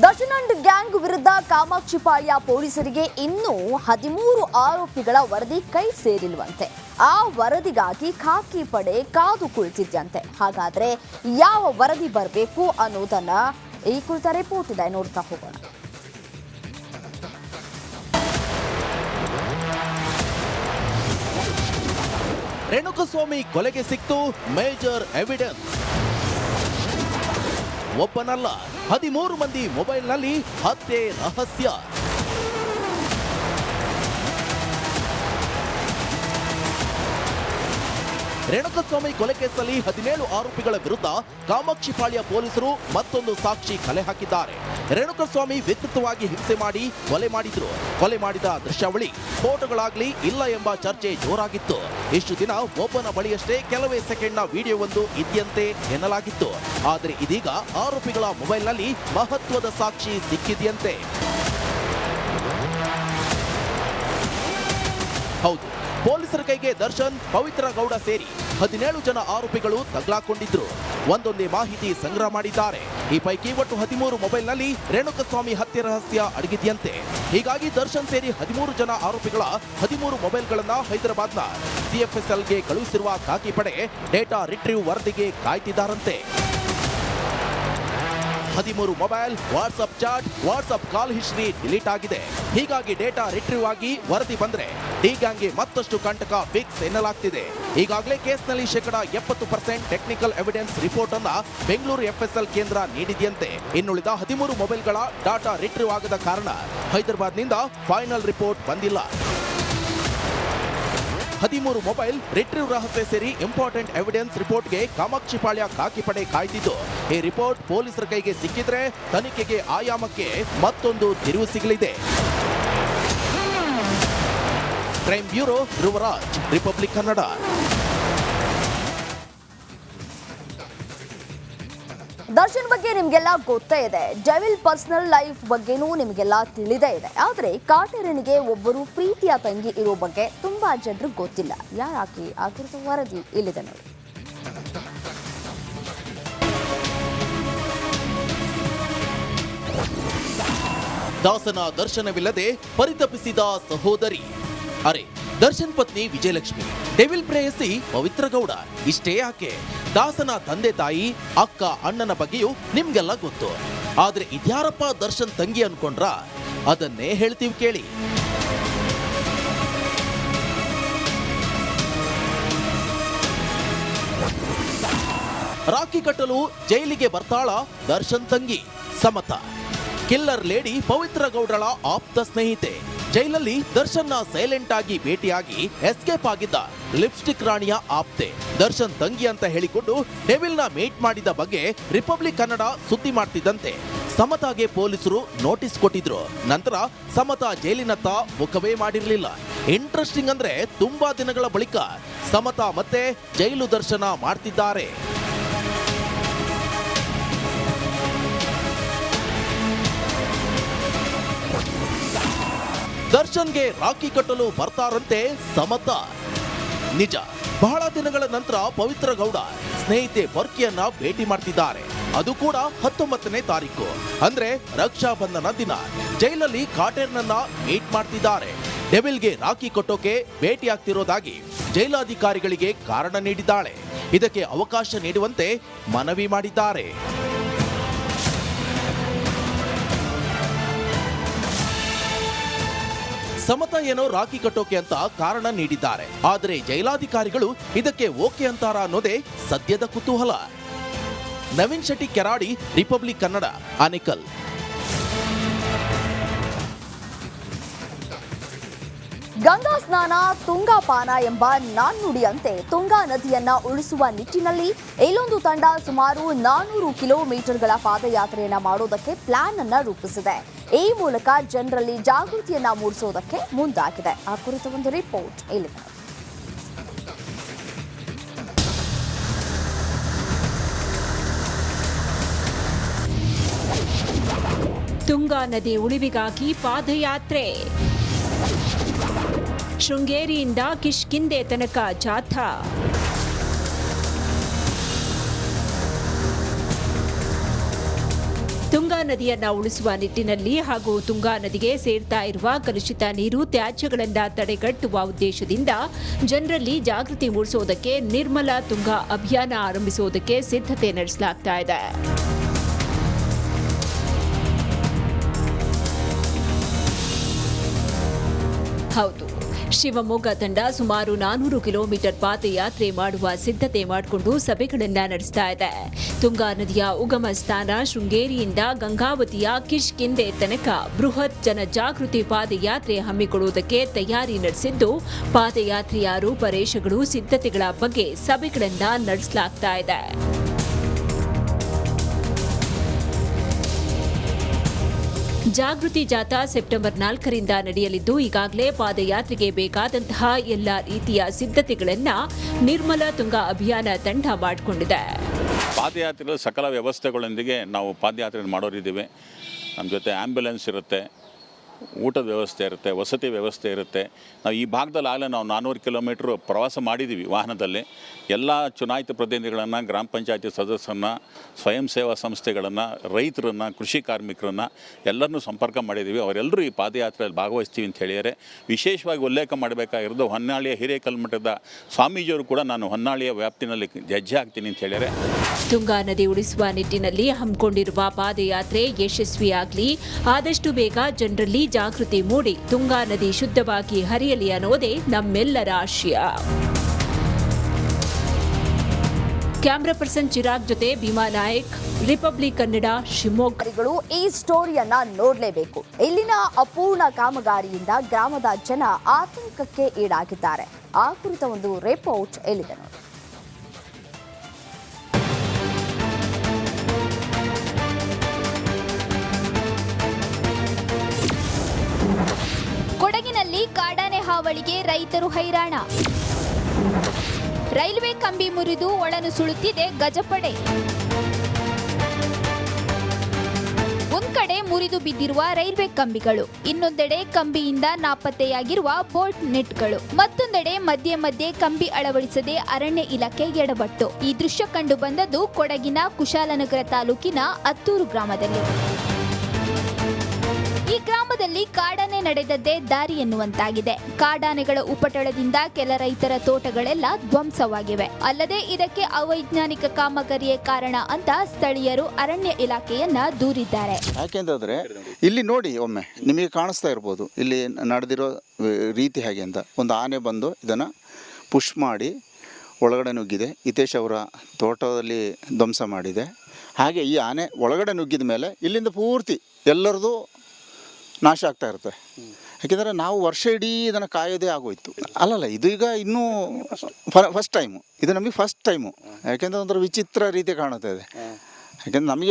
ದಶನಂಡ್ gang ವಿರುದ್ಧ ಕಾಮಾಕ್ಷಿಪಾಳ್ಯ ಪೊಲೀಸರಿಗೆ ಇನ್ನೂ ಹದಿಮೂರು ಆರೋಪಿಗಳ ವರದಿ ಕೈ ಸೇರಿಲ್ವಂತೆ. ಆ ವರದಿಗಾಗಿ ಖಾಕಿ ಪಡೆ ಕಾದು ಕುಳಿತಿದ್ಯಂತೆ. ಹಾಗಾದ್ರೆ ಯಾವ ವರದಿ ಬರಬೇಕು ಅನ್ನೋದನ್ನ ಈ ಕುರಿತ ರಿಪೋರ್ಟ್ ಇದೆ, ನೋಡ್ತಾ ಹೋಗೋಣ. ರೇಣುಕಸ್ವಾಮಿ ಕೊಲೆಗೆ ಸಿಕ್ತು ಮೇಜರ್ ಎವಿಡೆನ್ಸ್. ಒಬ್ಬನಲ್ಲ. ಹದಿಮೂರು ಮಂದಿ ಮೊಬೈಲ್ನಲ್ಲಿ ಹತ್ಯೆ ರಹಸ್ಯ. ರೇಣುಕಸ್ವಾಮಿ ಕೊಲೆ ಕೇಸಲ್ಲಿ ಹದಿನೇಳು ಆರೋಪಿಗಳ ವಿರುದ್ಧ ಕಾಮಾಕ್ಷಿಪಾಳ್ಯ ಪೊಲೀಸರು ಮತ್ತೊಂದು ಸಾಕ್ಷಿ ಕಲೆ ಹಾಕಿದ್ದಾರೆ. ರೇಣುಕಸ್ವಾಮಿ ವ್ಯಕ್ತಿತ್ವವಾಗಿ ಹಿಂಸೆ ಮಾಡಿ ಕೊಲೆ ಮಾಡಿದ್ರು. ಕೊಲೆ ಮಾಡಿದ ದೃಶ್ಯಾವಳಿ ಫೋಟೋಗಳಾಗ್ಲಿ ಇಲ್ಲ ಎಂಬ ಚರ್ಚೆ ಜೋರಾಗಿತ್ತು. ಇಷ್ಟು ದಿನ ಒಬ್ಬನ ಬಳಿಯಷ್ಟೇ ಕೆಲವೇ ಸೆಕೆಂಡ್ನ ವಿಡಿಯೋವೊಂದು ಇದೆಯಂತೆ ಎನ್ನಲಾಗಿತ್ತು. ಆದರೆ ಇದೀಗ ಆರೋಪಿಗಳ ಮೊಬೈಲ್ನಲ್ಲಿ ಮಹತ್ವದ ಸಾಕ್ಷಿ ಸಿಕ್ಕಿದೆಯಂತೆ. ಹೌದು. ಪೊಲೀಸರ ಕೈಗೆ ದರ್ಶನ್, ಪವಿತ್ರ ಗೌಡ ಸೇರಿ ಹದಿನೇಳು ಜನ ಆರೋಪಿಗಳು ತಗ್ಲಾಕೊಂಡಿದ್ರು. ಒಂದೊಂದೇ ಮಾಹಿತಿ ಸಂಗ್ರಹ ಮಾಡಿದ್ದಾರೆ. ಈ ಪೈಕಿ ಒಟ್ಟು ಹದಿಮೂರು ಮೊಬೈಲ್ನಲ್ಲಿ ರೇಣುಕಸ್ವಾಮಿ ಹತ್ಯೆ ರಹಸ್ಯ ಅಡಗಿದೆಯಂತೆ. ಹೀಗಾಗಿ ದರ್ಶನ್ ಸೇರಿ ಹದಿಮೂರು ಜನ ಆರೋಪಿಗಳ ಹದಿಮೂರು ಮೊಬೈಲ್ಗಳನ್ನ ಹೈದರಾಬಾದ್ನ ಸಿಎಫ್ಎಸ್ಎಲ್ಗೆ ಕಳುಹಿಸಿರುವ ಖಾಕಿ ಪಡೆ ಡೇಟಾ ರಿಟ್ರೀವ್ ವರದಿಗೆ ಕಾಯ್ತಿದ್ದಾರಂತೆ. ಹದಿಮೂರು mobile, WhatsApp chat, WhatsApp call history delete ಆಗಿದೆ. ಹೀಗಾಗಿ ಡೇಟಾ ರಿಟ್ರೀವ್ ಆಗಿ ವರದಿ ಬಂದ್ರೆ ಡಿ ಗ್ಯಾಂಗ್ಗೆ ಮತ್ತಷ್ಟು ಕಂಟಕ ಫಿಕ್ಸ್ ಎನ್ನಲಾಗ್ತಿದೆ. ಈಗಾಗಲೇ ಕೇಸ್ನಲ್ಲಿ ಶೇಕಡ ಎಪ್ಪತ್ತು ಪರ್ಸೆಂಟ್ ಟೆಕ್ನಿಕಲ್ ಎವಿಡೆನ್ಸ್ ರಿಪೋರ್ಟ್ ಅನ್ನ ಬೆಂಗಳೂರು ಎಫ್ಎಸ್ಎಲ್ ಕೇಂದ್ರ ನೀಡಿದೆಯಂತೆ. ಇನ್ನುಳಿದ ಹದಿಮೂರು ಮೊಬೈಲ್ಗಳ ಡಾಟಾ ರಿಟ್ರೀವ್ ಆಗದ ಕಾರಣ ಹೈದರಾಬಾದ್ನಿಂದ ಫೈನಲ್ ರಿಪೋರ್ಟ್ ಬಂದಿಲ್ಲ. ಹದಿಮೂರು ಮೊಬೈಲ್ ರಿಟ್ರೀವ್ ರಹಸ್ಯ ಸೇರಿ ಇಂಪಾರ್ಟೆಂಟ್ ಎವಿಡೆನ್ಸ್ ರಿಪೋರ್ಟ್ಗೆ ಕಾಮಾಕ್ಷಿಪಾಳ್ಯ ಕಾಕಿಪಡೆ ಕಾಯ್ದಿದ್ದು. ಈ ರಿಪೋರ್ಟ್ ಪೊಲೀಸರ ಕೈಗೆ ಸಿಕ್ಕಿದ್ರೆ ತನಿಖೆಗೆ ಆಯಾಮಕ್ಕೆ ಮತ್ತೊಂದು ತಿರುವು ಸಿಗಲಿದೆ. Crime bureau Dhruvaraj Republic Kannada. Darshan ಬಗ್ಗೆ ನಿಮ್ಗೆಲ್ಲ ಗೊತ್ತೇ ಇದೆ. ಜವಿಲ್ ಪರ್ಸನಲ್ ಲೈಫ್ ಬಗ್ಗೆನೂ ನಿಮ್ಗೆಲ್ಲ ತಿಳಿದೇ ಇದೆ. ಆದ್ರೆ ಕಾಟೇರನಿಗೆ ಒಬ್ಬರು ಪ್ರೀತಿಯ ತಂಗಿ ಇರೋ ಬಗ್ಗೆ ತುಂಬಾ ಜನರು ಗೊತ್ತಿಲ್ಲ. ಯಾರಾಕಿ ಆ ಕುರಿತು ವರದಿ ಇಲ್ಲಿದೆ ನೋಡಿ. ದಾಸನ ದರ್ಶನವಿಲ್ಲದೆ ಪರಿತಪಿಸಿದ ಸಹೋದರಿ. ಅರೆ, ದರ್ಶನ್ ಪತ್ನಿ ವಿಜಯಲಕ್ಷ್ಮಿ. ಡೆವಿಲ್ ಪ್ರೇಯಸಿ ಪವಿತ್ರ ಗೌಡ. ಇಷ್ಟೇ ಯಾಕೆ ದಾಸನ ತಂದೆ ತಾಯಿ, ಅಕ್ಕ, ಅಣ್ಣನ ಬಗ್ಗೆಯೂ ನಿಮ್ಗೆಲ್ಲ ಗೊತ್ತು. ಆದ್ರೆ ಇದ್ಯಾರಪ್ಪ ದರ್ಶನ್ ತಂಗಿ ಅನ್ಕೊಂಡ್ರ? ಅದನ್ನೇ ಹೇಳ್ತೀವಿ ಕೇಳಿ. ರಾಖಿ ಕಟ್ಟಲು ಜೈಲಿಗೆ ಬರ್ತಾಳ ದರ್ಶನ್ ತಂಗಿ. ಸಮತ. ಕಿಲ್ಲರ್ ಲೇಡಿ ಪವಿತ್ರ ಗೌಡಳ ಆಪ್ತ ಸ್ನೇಹಿತೆ. ಜೈಲಲ್ಲಿ ದರ್ಶನ್ನ ಸೈಲೆಂಟ್ ಆಗಿ ಭೇಟಿಯಾಗಿ ಎಸ್ಕೇಪ್ ಆಗಿದ್ದ ಲಿಪ್ಸ್ಟಿಕ್ ರಾಣಿಯ ಆಪ್ತೆ. ದರ್ಶನ್ ತಂಗಿ ಅಂತ ಹೇಳಿಕೊಂಡು ಡೆವಿಲ್ನ ಮೀಟ್ ಮಾಡಿದ ಬಗ್ಗೆ ರಿಪಬ್ಲಿಕ್ ಕನ್ನಡ ಸುದ್ದಿ ಮಾಡ್ತಿದ್ದಂತೆ. ಸಮತಾಗೆ ಪೊಲೀಸರು ನೋಟಿಸ್ ಕೊಟ್ಟಿದ್ರು. ನಂತರ ಸಮತಾ ಜೈಲಿನತ್ತ ಮುಖವೇ ಮಾಡಿರಲಿಲ್ಲ. ಇಂಟ್ರೆಸ್ಟಿಂಗ್ ಅಂದ್ರೆ ತುಂಬಾ ದಿನಗಳ ಬಳಿಕ ಸಮತಾ ಮತ್ತೆ ಜೈಲು ದರ್ಶನ ಮಾಡ್ತಿದ್ದಾರೆ. ದರ್ಶನ್ಗೆ ರಾಖಿ ಕಟ್ಟಲು ಬರ್ತಾರಂತೆ ಸಮತ. ನಿಜ, ಬಹಳ ದಿನಗಳ ನಂತರ ಪವಿತ್ರ ಗೌಡ ಸ್ನೇಹಿತೆ ಬರ್ಕಿಯನ್ನ ಭೇಟಿ ಮಾಡ್ತಿದ್ದಾರೆ. ಅದು ಕೂಡ ಹತ್ತೊಂಬತ್ತನೇ ತಾರೀಕು. ಅಂದ್ರೆ ರಕ್ಷಾ ಬಂಧನ ದಿನ. ಜೈಲಲ್ಲಿ ಕಾಟೇರ್ನನ್ನ ಮೀಟ್ ಮಾಡ್ತಿದ್ದಾರೆ. ಡೆವಿಲ್ಗೆ ರಾಖಿ ಕಟ್ಟೋಕೆ ಭೇಟಿಯಾಗ್ತಿರೋದಾಗಿ ಜೈಲಾಧಿಕಾರಿಗಳಿಗೆ ಕಾರಣ ನೀಡಿದ್ದಾಳೆ. ಇದಕ್ಕೆ ಅವಕಾಶ ನೀಡುವಂತೆ ಮನವಿ ಮಾಡಿದ್ದಾರೆ. ಸಮತ ಏನೋ ರಾಖಿ ಕಟ್ಟೋಕೆ ಅಂತ ಕಾರಣ ನೀಡಿದ್ದಾರೆ. ಆದರೆ ಜೈಲಾಧಿಕಾರಿಗಳು ಇದಕ್ಕೆ ಓಕೆ ಅಂತಾರ ಅನ್ನೋದೇ ಸದ್ಯದ ಕುತೂಹಲ. ನವೀನ್ ಶೆಟ್ಟಿ ಕೆರಾಡಿ, ರಿಪಬ್ಲಿಕ್ ಕನ್ನಡ, ಆನೇಕಲ್. ಗಂಗಾ ಸ್ನಾನ ತುಂಗಾಪಾನ ಎಂಬ ನಾಣ್ಣುಡಿಯಂತೆ ತುಂಗಾ ನದಿಯನ್ನ ಉಳಿಸುವ ನಿಟ್ಟಿನಲ್ಲಿ ಇಲ್ಲೊಂದು ತಂಡ ಸುಮಾರು ನಾನೂರು ಕಿಲೋಮೀಟರ್ಗಳ ಪಾದಯಾತ್ರೆಯನ್ನ ಮಾಡೋದಕ್ಕೆ ಪ್ಲಾನ್ ಅನ್ನ ರೂಪಿಸಿದೆ. ಈ ಮೂಲಕ ಜನರಲ್ಲಿ ಜಾಗೃತಿಯನ್ನ ಮೂಡಿಸೋದಕ್ಕೆ ಮುಂದಾಗಿದೆ. ಆ ಕುರಿತ ಒಂದು ರಿಪೋರ್ಟ್ ಇಲ್ಲಿದೆ. ತುಂಗಾ ನದಿ ಉಳಿವಿಗಾಗಿ ಪಾದಯಾತ್ರೆ. ಶೃಂಗೇರಿಯಿಂದ ಕಿಷ್ಕಿಂದೆ ತನಕ ಜಾಥಾ. ತುಂಗಾ ನದಿಯನ್ನು ಉಳಿಸುವ ನಿಟ್ಟಿನಲ್ಲಿ ಹಾಗೂ ತುಂಗಾ ನದಿಗೆ ಸೇರ್ತಾ ಇರುವ ಕಲುಷಿತ ನೀರು ತ್ಯಾಜ್ಯಗಳನ್ನ ತಡೆಗಟ್ಟುವ ಉದ್ದೇಶದಿಂದ ಜನರಲ್ಲಿ ಜಾಗೃತಿ ಮೂಡಿಸೋದಕ್ಕೆ ನಿರ್ಮಲ ತುಂಗಾ ಅಭಿಯಾನ ಆರಂಭಿಸುವುದಕ್ಕೆ ಸಿದ್ಧತೆ ನಡೆಸಲಾಗ್ತಾ ಶಿವಮೊಗ್ಗ ತಂಡ ಸುಮಾರು ನಾನೂರು ಕಿಲೋಮೀಟರ್ ಪಾದಯಾತ್ರೆ ಮಾಡುವ ಸಿದ್ಧತೆ ಮಾಡಿಕೊಂಡು ಸಭೆಗಳನ್ನ ನಡೆಸ್ತಾ ಇದೆ. ತುಂಗಾ ನದಿಯ ಉಗಮ ಸ್ಥಾನ ಶೃಂಗೇರಿಯಿಂದ ಗಂಗಾವತಿಯ ಕಿಷ್ಕಿಂದೆ ತನಕ ಬೃಹತ್ ಜನಜಾಗೃತಿ ಪಾದಯಾತ್ರೆ ಹಮ್ಮಿಕೊಳ್ಳುವುದಕ್ಕೆ ತಯಾರಿ ನಡೆಸಿದ್ದು, ಪಾದಯಾತ್ರೆಯ ರೂಪರೇಷೆಗಳು ಸಿದ್ಧತೆಗಳ ಬಗ್ಗೆ ಸಭೆಗಳನ್ನ ನಡೆಸಲಾಗ್ತಾ ಇದೆ. ಜಾಗೃತಿ ಜಾಥಾ ಸೆಪ್ಟೆಂಬರ್ ನಾಲ್ಕರಿಂದ ನಡೆಯಲಿದ್ದು, ಈಗಾಗಲೇ ಪಾದಯಾತ್ರೆಗೆ ಬೇಕಾದಂತಹ ಎಲ್ಲ ರೀತಿಯ ಸಿದ್ಧತೆಗಳನ್ನು ನಿರ್ಮಲ ತುಂಗ ಅಭಿಯಾನ ತಂಡ ಮಾಡಿಕೊಂಡಿದೆ. ಪಾದಯಾತ್ರೆಗಳು ಸಕಲ ವ್ಯವಸ್ಥೆಗಳೊಂದಿಗೆ ನಾವು ಪಾದಯಾತ್ರೆ ಮಾಡೋರಿದ್ದೀವಿ. ನಮ್ಮ ಜೊತೆ ಆಂಬ್ಯುಲೆನ್ಸ್ ಇರುತ್ತೆ. ಊಟದ ವ್ಯವಸ್ಥೆ ಇರುತ್ತೆ, ವಸತಿ ವ್ಯವಸ್ಥೆ ಇರುತ್ತೆ. ನಾವು ಈ ಭಾಗದಲ್ಲಿ ಆಗಲೇ ನಾವು ನಾನ್ನೂರು ಕಿಲೋಮೀಟ್ರ್ ಪ್ರವಾಸ ಮಾಡಿದ್ದೀವಿ ವಾಹನದಲ್ಲಿ. ಎಲ್ಲ ಚುನಾಯಿತ ಪ್ರತಿನಿಧಿಗಳನ್ನು, ಗ್ರಾಮ ಪಂಚಾಯತಿ ಸದಸ್ಯರನ್ನು, ಸ್ವಯಂ ಸೇವಾ ಸಂಸ್ಥೆಗಳನ್ನು, ರೈತರನ್ನು, ಕೃಷಿ ಕಾರ್ಮಿಕರನ್ನು ಎಲ್ಲರನ್ನೂ ಸಂಪರ್ಕ ಮಾಡಿದ್ದೀವಿ. ಅವರೆಲ್ಲರೂ ಈ ಪಾದಯಾತ್ರೆಯಲ್ಲಿ ಭಾಗವಹಿಸ್ತೀವಿ ಅಂತ ಹೇಳಿದರೆ ವಿಶೇಷವಾಗಿ ಉಲ್ಲೇಖ ಮಾಡಬೇಕಾಗಿರೋದು ಹೊನ್ನಾಳಿಯ ಹಿರೇಕಲ್ಮಠದ ಸ್ವಾಮೀಜಿಯವರು ಕೂಡ ನಾನು ಹೊನ್ನಾಳಿಯ ವ್ಯಾಪ್ತಿನಲ್ಲಿ ಹೆಜ್ಜೆ ಆಗ್ತೀನಿ ಅಂತ ಹೇಳಿದರೆ ತುಂಗಾ ನದಿ ಉಳಿಸುವ ನಿಟ್ಟಿನಲ್ಲಿ ಹಮ್ಮಿಕೊಂಡಿರುವ ಪಾದಯಾತ್ರೆ ಯಶಸ್ವಿಯಾಗಲಿ. ಆದಷ್ಟು ಬೇಗ ಜನರಲ್ಲಿ ಜಾಗೃತಿ ಮೂಡಿ ತುಂಗಾ ನದಿ ಶುದ್ಧವಾಗಿ ಹರಿಯಲಿ ಅನ್ನೋದೇ ನಮ್ಮೆಲ್ಲರ ಆಶಯ. ಕ್ಯಾಮ್ರಾ ಪರ್ಸನ್ ಚಿರಾಗ್ ಜೊತೆ ಭೀಮಾ ನಾಯಕ್ ರಿಪಬ್ಲಿಕ್ ಕನ್ನಡ, ಶಿವಮೊಗ್ಗ. ಈ ಸ್ಟೋರಿಯನ್ನ ನೋಡಲೇಬೇಕು. ಇಲ್ಲಿನ ಅಪೂರ್ಣ ಕಾಮಗಾರಿಯಿಂದ ಗ್ರಾಮದ ಜನ ಆತಂಕಕ್ಕೆ ಈಡಾಗಿದ್ದಾರೆ. ಆ ಒಂದು ರಿಪೋರ್ಟ್ ಎಲ್ಲಿದೆ ನೋಡಿ. ಹಾವಳಿಗೆ ರೈತರು ಹೈರಾಣ. ರೈಲ್ವೆ ಕಂಬಿ ಮುರಿದು ಒಳನುಸುಳುತ್ತಿದೆ ಗಜಪಡೆ. ಒಂದ್ ಕಡೆ ಮುರಿದು ಬಿದ್ದಿರುವ ರೈಲ್ವೆ ಕಂಬಿಗಳು, ಇನ್ನೊಂದೆಡೆ ಕಂಬಿಯಿಂದ ನಾಪತ್ತೆಯಾಗಿರುವ ಬೋಟ್ ನೆಟ್ಗಳು, ಮತ್ತೊಂದೆಡೆ ಮಧ್ಯೆ ಮಧ್ಯೆ ಕಂಬಿ ಅಳವಡಿಸದೆ ಅರಣ್ಯ ಇಲಾಖೆ ಎಡಬಟ್ಟು ಈ ದೃಶ್ಯ ಕಂಡು ಬಂದದ್ದು ಕೊಡಗಿನ ಕುಶಾಲನಗರ ತಾಲೂಕಿನ ಅತ್ತೂರು ಗ್ರಾಮದಲ್ಲಿ. ಈ ಗ್ರಾಮದಲ್ಲಿ ಕಾಡಾನೆ ನಡೆದದ್ದೇ ದಾರಿ ಎನ್ನುವಂತಾಗಿದೆ. ಕಾಡಾನೆಗಳ ಉಪಟಳದಿಂದ ಕೆಲ ರೈತರ ತೋಟಗಳೆಲ್ಲ ಧ್ವಂಸವಾಗಿವೆ. ಅಲ್ಲದೆ ಇದಕ್ಕೆ ಅವೈಜ್ಞಾನಿಕ ಕಾಮಗಾರಿಯೇ ಕಾರಣ ಅಂತ ಸ್ಥಳೀಯರು ಅರಣ್ಯ ಇಲಾಖೆಯನ್ನ ದೂರಿದ್ದಾರೆ. ಯಾಕೆಂದ್ರೆ ಇಲ್ಲಿ ನೋಡಿ ಒಮ್ಮೆ ನಿಮಗೆ ಕಾಣಿಸ್ತಾ ಇರ್ಬೋದು. ಇಲ್ಲಿ ನಡೆದಿರೋ ರೀತಿ ಹೇಗೆ ಅಂತ. ಒಂದು ಆನೆ ಬಂದು ಇದನ್ನು ಪುಷ್ ಮಾಡಿ ಒಳಗಡೆ ನುಗ್ಗಿದೆ. ಹಿತೇಶ್ ಅವರ ತೋಟದಲ್ಲಿ ಧ್ವಂಸ ಮಾಡಿದೆ. ಹಾಗೆ ಈ ಆನೆ ಒಳಗಡೆ ನುಗ್ಗಿದ ಮೇಲೆ ಇಲ್ಲಿಂದ ಪೂರ್ತಿ ಎಲ್ಲರದು ನಾಶ ಆಗ್ತಾ ಇರುತ್ತೆ. ಯಾಕೆಂದರೆ ನಾವು ವರ್ಷ ಇಡೀ ಇದನ್ನು ಕಾಯೋದೇ ಆಗೋಯ್ತು. ಅಲ್ಲಲ್ಲ ಇದು ಈಗ ಇನ್ನೂ ಫಸ್ಟ್ ಟೈಮು ಇದು ನಮಗೆ ಫಸ್ಟ್ ಟೈಮು ಯಾಕೆಂದರೆ ಒಂಥರ ವಿಚಿತ್ರ ರೀತಿ ಕಾಣುತ್ತೆ ಇದೆ. ಯಾಕೆಂದ್ರೆ ನಮಗೆ